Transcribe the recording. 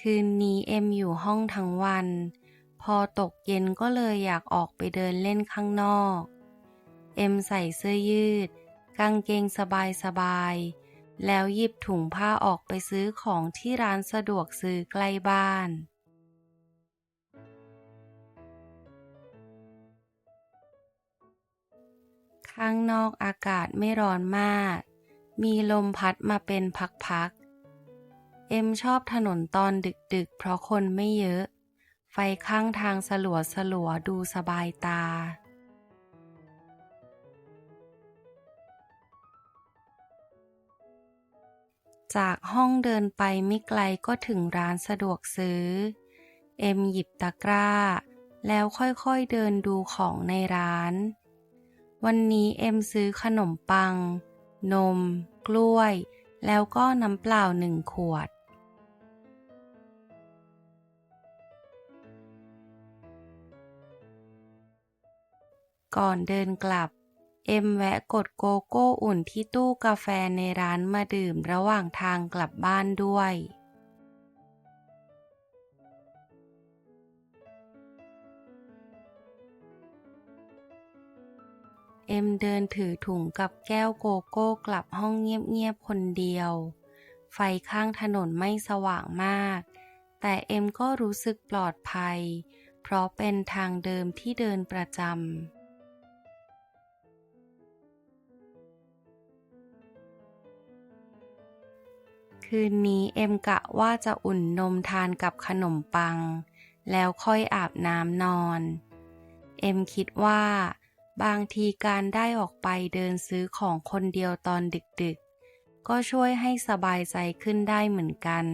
คืนนี้เอ็มอยู่ห้องทั้งวัน พอตกเย็นก็เลยอยากออกไปเดินเล่นข้างนอก เอ็มใส่เสื้อยืด กางเกงสบายๆแล้วหยิบถุงผ้าออกไปซื้อของที่ร้านสะดวกซื้อใกล้บ้าน ข้างนอกอากาศไม่ร้อนมาก มีลมพัดมาเป็นพัก เอ็มชอบถนนตอนดึกๆ เพราะคนไม่เยอะ ไฟข้างทางสลัวสลัวดูสบายตา จากห้องเดินไปไม่ไกลก็ถึงร้านสะดวกซื้อ เอ็มหยิบตะกร้า แล้วค่อยๆเดินดูของในร้าน วันนี้เอ็มซื้อขนมปัง นม กล้วยแล้วก็น้ำเปล่าหนึ่งขวด ก่อนเดินกลับ เอ็มแวะกดโกโก้อุ่นที่ตู้กาแฟในร้านมาดื่มระหว่างทางกลับบ้านด้วย เอ็มเดินถือถุงกับแก้วโกโก้กลับห้องเงียบๆคนเดียว ไฟข้างถนนไม่สว่างมาก แต่เอ็มก็รู้สึกปลอดภัย เพราะเป็นทางเดิมที่เดินประจำ คืนนี้เอ็มกะว่าจะอุ่นนมทานกับขนมปัง แล้วค่อยอาบน้ำนอน เอ็มคิดว่า บางทีการได้ออกไปเดินซื้อของคนเดียวตอนดึกๆ ก็ช่วยให้สบายใจขึ้นได้เหมือนกัน